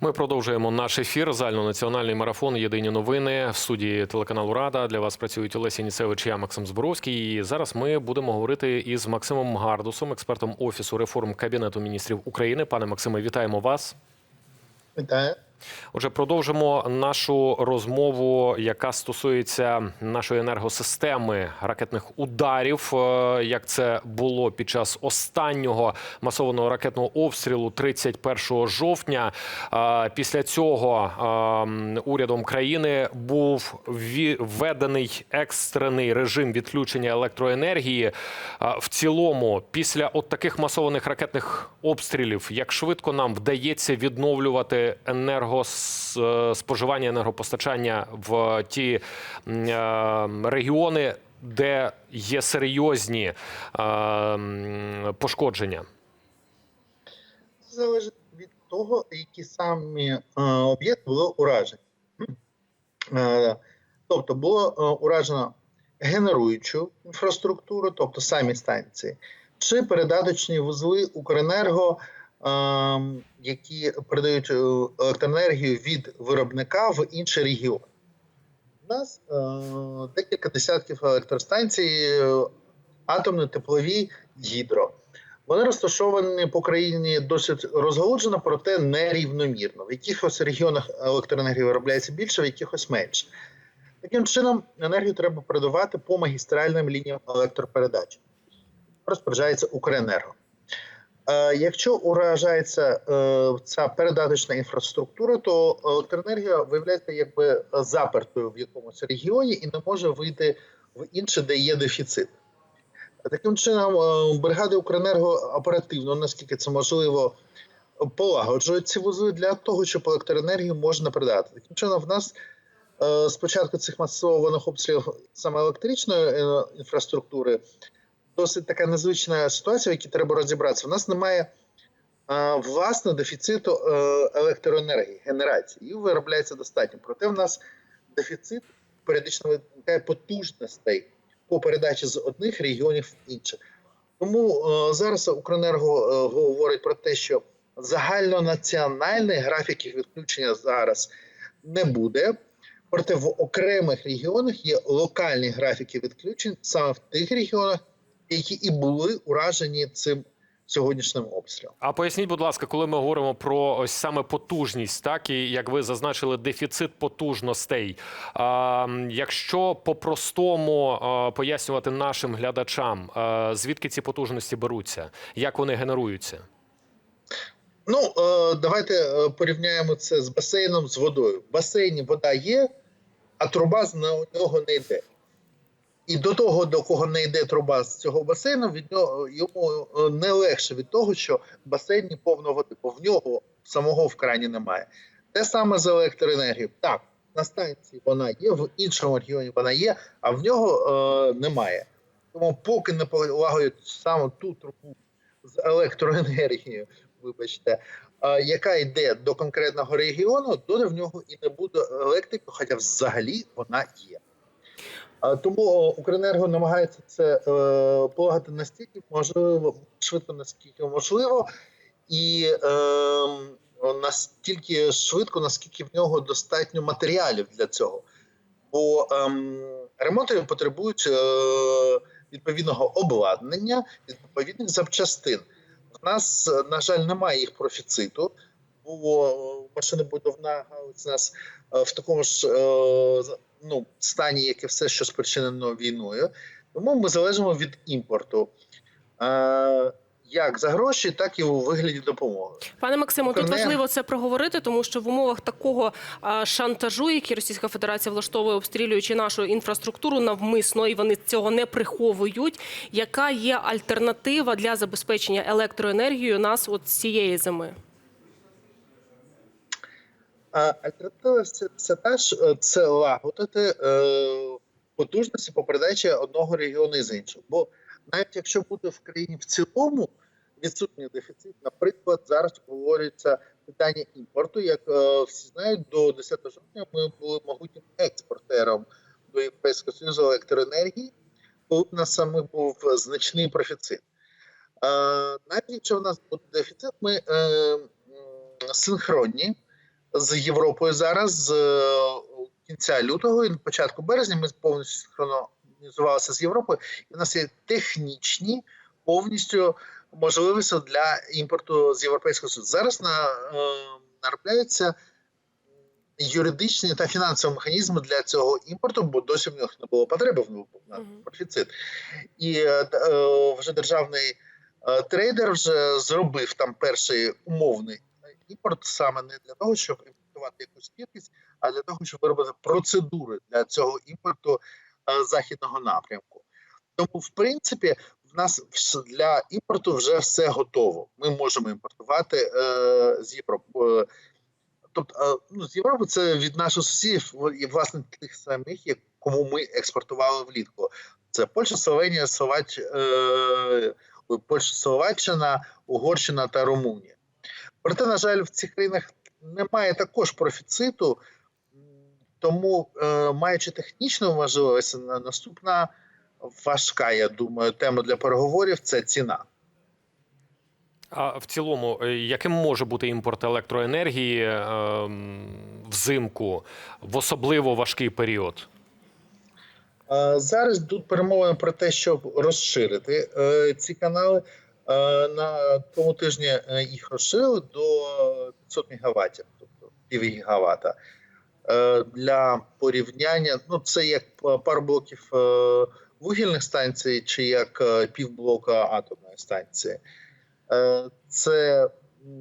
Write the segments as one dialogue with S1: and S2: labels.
S1: Ми продовжуємо наш ефір. Загальнонаціональний марафон. Єдині новини в студії телеканалу Рада. Для вас працюють Олеся Ніцевич, я Максим Зборовський. І зараз ми будемо говорити із Максимом Гардусом, експертом офісу реформ Кабінету міністрів України. Пане Максиме, вітаємо вас.
S2: Вітаю.
S1: Отже, продовжимо нашу розмову, яка стосується нашої енергосистеми ракетних ударів, е, як це було під час останнього масованого ракетного обстрілу 31 жовтня. Е, Після цього е, урядом країни був введений екстрений режим відключення електроенергії. Е, В цілому, після от таких масованих ракетних обстрілів, як швидко нам вдається відновлювати енергоспоживання, енергопостачання в ті е, регіони, де є серйозні е, пошкодження.
S2: Це залежить від того, які самі е, об'єкти були уражені. Е, тобто було е, уражено генеруючу інфраструктуру, тобто самі станції, чи передаточні вузли Укренерго, е, які передають е, електроенергію від виробника в інший регіон. У нас е, декілька десятків електростанцій, е, атомні, теплові, гідро. Вони розташовані по країні досить розголоджено, проте нерівномірно. В якихось регіонах електроенергії виробляється більше, в якихось менше. Таким чином, енергію треба передавати по магістральним лініям електропередач. Розпоряджається Укренерго. Е, якщо уражається е, ця передаточна інфраструктура, то електроенергія виявляється якби запертою в якомусь регіоні і не може вийти в інше, де є дефіцит. Таким чином, е, бригади Укренерго оперативно, наскільки це можливо, полагоджують ці вузли для того, щоб електроенергію можна передати. Таким чином, в нас е, з початку цих масованих обстрілів саме електричної е, інфраструктури досить така незвична ситуація, в якій треба розібратися. У нас немає е, власне дефіциту е, електроенергії, генерації. Її виробляється достатньо. Проте в нас дефіцит періодично виникає потужностей по передачі з одних регіонів в інші. Тому е, зараз Укренерго е, говорить про те, що загальнонаціональних графіків відключення зараз не буде. Проте в окремих регіонах є локальні графіки відключень саме в тих регіонах, які і були уражені цим сьогоднішнім обстрілом.
S1: А поясніть, будь ласка, коли ми говоримо про ось саме потужність, так і як ви зазначили, дефіцит потужностей. А, якщо по-простому пояснювати нашим глядачам, а, звідки ці потужності беруться, як вони генеруються?
S2: Ну, е, давайте е, порівняємо це з басейном з водою. В басейні вода є, а труба з нього не йде. І до того, до кого не йде труба з цього басейну, від нього йому е, не легше від того, що в басейні повно води, бо в нього самого в крані немає. Те саме з електроенергією. Так, на станції вона є, в іншому регіоні вона є, а в нього е, немає. Тому поки не полагодять саме ту трубу з електроенергією, вибачте, е, яка йде до конкретного регіону, то в нього і не буде електрики, хоча взагалі вона є. Тому Укренерго намагається це е, полагати настільки можливо, швидко, наскільки можливо, і е, настільки швидко, наскільки в нього достатньо матеріалів для цього. Бо ем, ремонти потребують е, відповідного обладнання, відповідних запчастин. У нас, на жаль, немає їх профіциту, бо машинобудівна галузь у нас е, в такому ж е, ну, стані, як і все, що спричинено війною. Тому ми залежимо від імпорту. Е, як за гроші, так і у вигляді допомоги.
S3: Пане Максиму, тут важливо це проговорити, тому що в умовах такого шантажу, який Російська Федерація влаштовує, обстрілюючи нашу інфраструктуру навмисно, і вони цього не приховують. Яка є альтернатива для забезпечення електроенергією нас от цієї зими?
S2: Альтернатива все та е, це лагодити е, потужності по передачі одного регіону із іншого. Бо навіть якщо буде в країні в цілому відсутній дефіцит, наприклад, зараз говориться питання імпорту. Як е, всі знають, до 10 жовтня ми були могутнім експортером до Європейського Союзу електроенергії, коли у нас саме був значний профіцит. Навіть якщо в нас буде дефіцит, ми синхронні з Європою зараз з е, кінця лютого і на початку березня. Ми повністю синхронізувалися з Європою. І у нас є технічні повністю можливості для імпорту з Європейського Союзу. Зараз на, е, наробляються юридичні та фінансові механізми для цього імпорту, бо досі в них не було потреби в профіцит. І е, е, вже державний е, трейдер вже зробив там перший умовний імпорт саме не для того, щоб імпортувати якусь кількість, а для того, щоб виробити процедури для цього імпорту е, західного напрямку. Тому, в принципі, в нас для імпорту вже все готово. Ми можемо імпортувати е, з Європи. Е, Тобто, е, ну, з Європи це від наших сусідів і власне тих самих, кому ми експортували влітку. Це Польща, Словенія, Словач... е... Польща, Словаччина, Угорщина та Румунія. Проте, на жаль, в цих країнах немає також профіциту, тому, е, маючи технічну можливість, наступна важка, я думаю, тема для переговорів це ціна.
S1: А в цілому, е, яким може бути імпорт електроенергії ем, взимку в особливо важкий період?
S2: Е, Зараз йдуть перемовини про те, щоб розширити е, ці канали. Е, На тому тижні е, їх розширили до 500 мегаваттів, тобто пів. Е, Для порівняння, ну це як п- пару блоків вугільних станцій, чи як півблока атомної станції. Це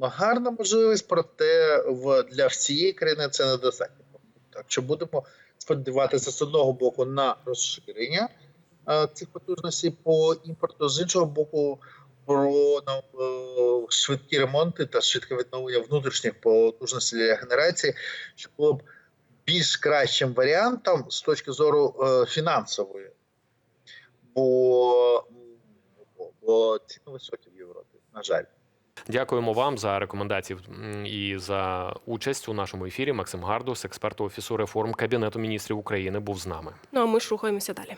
S2: гарна можливість, проте для всієї країни це недостатньо. Так що будемо сподіватися з одного боку на розширення цих потужностей по імпорту, з іншого боку, про ну, е, швидкі ремонти та швидке відновлення внутрішніх потужностей для генерації, що було б більш кращим варіантом з точки зору е, фінансової, бо, бо, бо ціни високі в Європі, на жаль.
S1: Дякуємо вам за рекомендації і за участь у нашому ефірі. Максим Гардус, експерт офісу реформ Кабінету міністрів України, був з нами.
S3: Ну а ми ж рухаємося далі.